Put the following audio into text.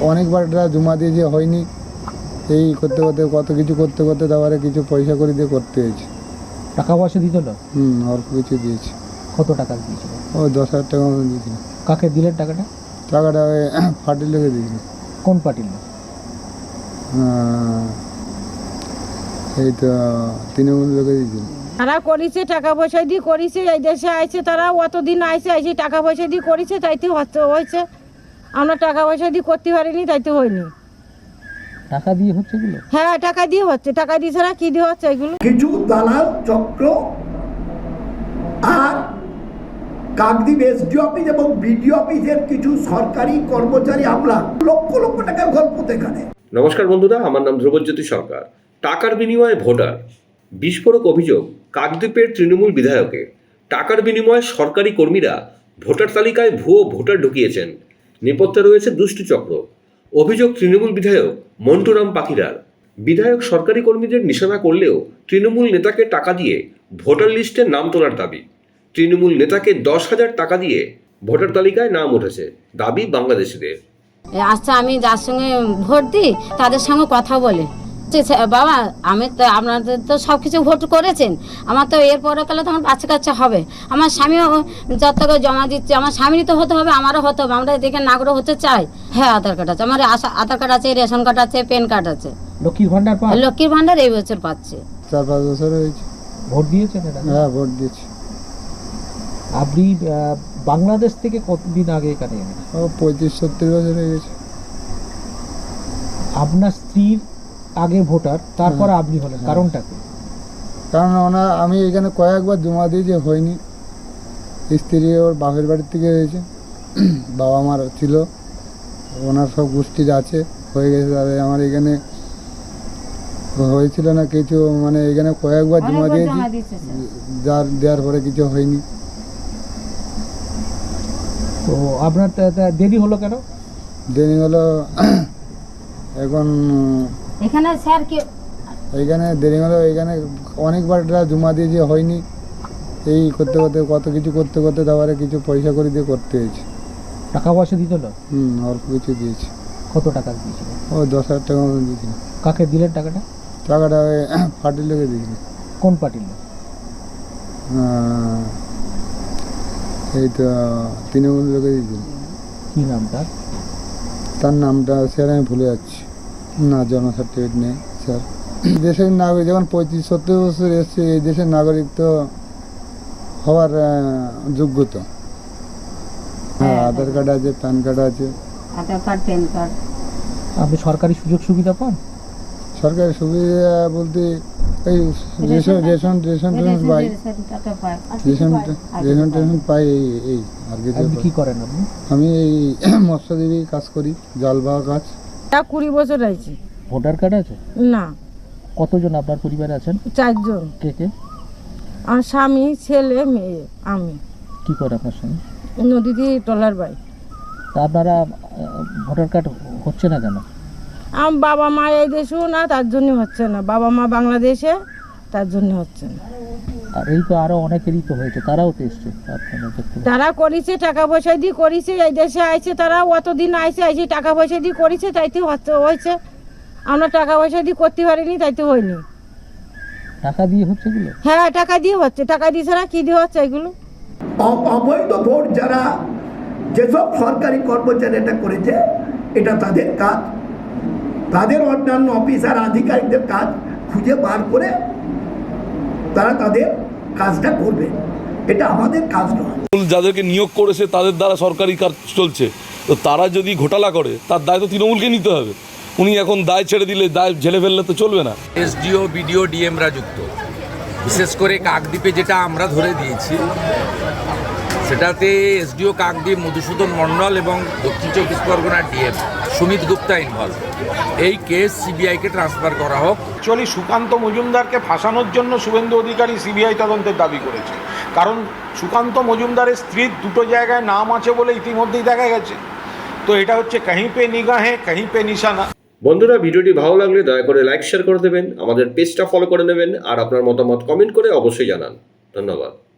অনেকবার এটা জমা দিয়ে যে হয়নি। এই করতে করতে কত কিছু করতে করতে তারপরে কিছু পয়সা করে দিয়ে করতে হয়েছে। টাকা পয়সা দিত না হুম অল্প কিছু দিয়েছে। কত টাকা দিয়েছিল ও দশ হাজার টাকা মতো দিয়েছিল। কাকে দিলেন টাকাটা? টাকাটা ওই ফাটি লেগে দিয়েছিল। কোন পার্টির লোক? এই তো তৃণমূল লোকে দিয়েছিল। তারা করেছে টাকা পয়সা দিয়ে করেছে এই দেশে আইছে তারা অতদিন আইছে আইছে টাকা পয়সা দিয়ে করেছে তাইতে হচ্ছে হয়েছে। আমরা টাকা পয়সা দিয়ে করতে পারিনি তাইতে হয়নি। টাকা দিয়ে হচ্ছে এগুলো? হ্যাঁ টাকা দিয়ে হচ্ছে। টাকা দিয়ে ছাড়া কী দিয়ে হচ্ছে এগুলো? কিছু দালাল চক্র আর কাকদ্বীপ এসডি অফিস এবং বিডিও অফিসের কিছু সরকারি কর্মচারী আমলা লক্ষ লক্ষ টাকার গল্প তো এখানে নমস্কার বন্ধুরা আমার নাম ধ্রুবজ্যোতি সরকার। টাকার বিনিময়ে ভোটার। বিস্ফোরক অভিযোগ কাকদ্বীপের তৃণমূল বিধায়কের। টাকার বিনিময়ে সরকারি কর্মীরা ভোটার তালিকায় ভুয়ো ভোটার ঢুকিয়েছেন। নেপথ্যে রয়েছে দুষ্টু চক্র। অভিযোগ তৃণমূল বিধায়ক মন্টুরাম পাখিরার। বিধায়ক সরকারি কর্মীদের নিশানা করলেও তৃণমূল নেতাকে টাকা দিয়ে ভোটার লিস্টে নাম তোলার দাবি। তৃণমূল নেতাকে দশ হাজার টাকা দিয়ে ভোটার তালিকায় নাম উঠেছে। দাবি বাংলাদেশিদের। আচ্ছা আমি যার সঙ্গে ভোট দিই তাদের সঙ্গে কথা বলে। যে, "সে- বাবা আমি তো আপনাদের তো সব কিছু ভোট করেছেন। আমার তো এর পরে কালে তো আমার বাচ্চা কাচ্চা হবে। আমার স্বামীও যত জমা দিচ্ছে আমার স্বামীরই তো হতে হবে আমারও হতে হবে। আমরা এদিকে নাগরও হতে চাই। হ্যাঁ আধার কার্ড আছে। আমার আশা- আধার কার্ড আছে রেশন কার্ড আছে প্যান কার্ড আছে। লক্ষ্মীর ভান্ডার পান লক্ষ্মীর ভান্ডার এই বছর পাচ্ছে। চার পাঁচ বছর হয়েছে। ভোট দিয়েছেন এটা হ্যাঁ ভোট দিয়েছি। আপনি বাংলাদেশ থেকে কতদিন আগে এখানে পঁয়ত্রিশ সত্তর বছর হয়ে গেছে। আপনার স্ত্রীর আগে ভোটার তারপর আপনি হলেন কারণটা কি? কারণ ওনার আমি এখানে কয়েকবার জমা দিয়েছি হয়নি। স্ত্রী ওর বাপের বাড়ির থেকে হয়েছে বাবা মার ছিল ওনার সব গোষ্ঠীর আছে হয়ে গেছে তাহলে আমার এখানে হয়েছিল না কিছু মানে এখানে কয়েকবার জমা দিয়েছি যার দেওয়ার পরে কিছু হয়নি। তো আপনার দেরি হলো কেন? দেরি হলো এখন এখানে স্যার কি এইখানে দেরি হলো এইখানে অনেকবার জমা দিয়েছি হয়নি। এই করতে করতে কত কিছু করতে করতে তারপরে কিছু পয়সা করে দিয়ে করতে হয়েছে। টাকা পয়সা দিত না? হুম অল্প কিছু দিয়েছি। কত টাকা দিয়েছিল? ও দশ হাজার টাকা মতো দিয়েছিল। কাকে দিলেন টাকাটা? টাকাটা ওই ফাটি লেগে দিয়েছিল। কোন পার্টির লোক? এই তো তৃণমূল লোকে দিয়েছিল। কি নাম তার তার নামটা স্যার আমি ভুলে যাচ্ছি। না জন্ম সার্টিফিকেট নেই স্যার দেশের নাগরিক যখন পঁয়ত্রিশ সত্তর বছর এসছে এই দেশের নাগরিক তো হওয়ার যোগ্য তো। হ্যাঁ আধার কার্ড আছে প্যান কার্ড আছে। আধার কার্ড প্যান কার্ড আপনি সরকারি সুযোগ সুবিধা পান? সরকারি সুবিধা বলতে এই রেশন রেশন রেশন টেশন পাই। রেশন রেশন টেশন পাই এই এই আর। কি করেন আপনি? আমি এই মৎস্যজীবী কাজ করি জাল বাওয়া কাজ। তা কুড়ি বছর আইছি ভোটার কার্ড আছে? না। কতজন আপনার পরিবারে আছেন? চারজন। কে কে? আমার স্বামী ছেলে মেয়ে আমি। কি করে আপনার সঙ্গে নদীতে টলার বাই। তা আপনারা ভোটার কার্ড হচ্ছে না কেন? আমার বাবা মা এই দেশেও না তার জন্য হচ্ছে না। বাবা মা বাংলাদেশে তার জন্য হচ্ছে না। আর এই তো আরও অনেকেরই তো হয়েছে তারাও তো এসছে। তারা করেছে টাকা পয়সা দিয়ে করেছে এই দেশে আইছে তারা অতদিন আইছে আইছে টাকা পয়সা দিয়ে করেছে তাইতে হচ্ছে হয়েছে। আমরা টাকা পয়সা দিয়ে করতে পারিনি তাইতে হয়নি। টাকা দিয়ে হচ্ছে এগুলো? হ্যাঁ টাকা দিয়ে হচ্ছে। টাকা দিয়ে ছাড়া কী দিয়ে হচ্ছে এগুলো? অবৈধ ভোট যারা যেসব সরকারি কর্মচারী এটা করেছে এটা তাদের কাজ। তাদের অন্যান্য অফিসার আধিকারিকদের কাজ খুঁজে বার করে তারা তাদের কাজটা করবে। এটা আমাদের কাজ নয়। যাদেরকে নিয়োগ করেছে তাদের দ্বারা সরকারি কাজ চলছে। তো তারা যদি ঘোটালা করে তার দায় তো তৃণমূলকে নিতে হবে। উনি এখন দায় ছেড়ে দিলে দায় ঝেলে ফেললে তো চলবে না। এসডিও বিডিও ডিএমরা যুক্ত। বিশেষ করে কাকদ্বীপে যেটা আমরা ধরে দিয়েছি সেটাতে এসডিও কাকদ্বীপ মধুসূদন মণ্ডল এবং দক্ষিণ চব্বিশ পরগনার ডিএম সুমিত গুপ্তা ইনভলভ এই কেস সিবিআইকে ট্রান্সফার করা হোক। অ্যাকচুয়ালি সুকান্ত মজুমদারকে ফাঁসানোর জন্য শুভেন্দু অধিকারী সিবিআই তদন্তের দাবি করেছে। কারণ সুকান্ত মজুমদারের স্ত্রীর দুটো জায়গায় নাম আছে বলে ইতিমধ্যেই দেখা গেছে। তো এটা হচ্ছে কাहीं পে নিগাহে কাहीं পে নিশানা বন্ধুরা ভিডিওটি ভালো লাগলে দয়া করে লাইক শেয়ার করে দেবেন। আমাদের পেজটা ফলো করে নেবেন। আর আপনার মতামত কমেন্ট করে অবশ্যই জানান। ধন্যবাদ।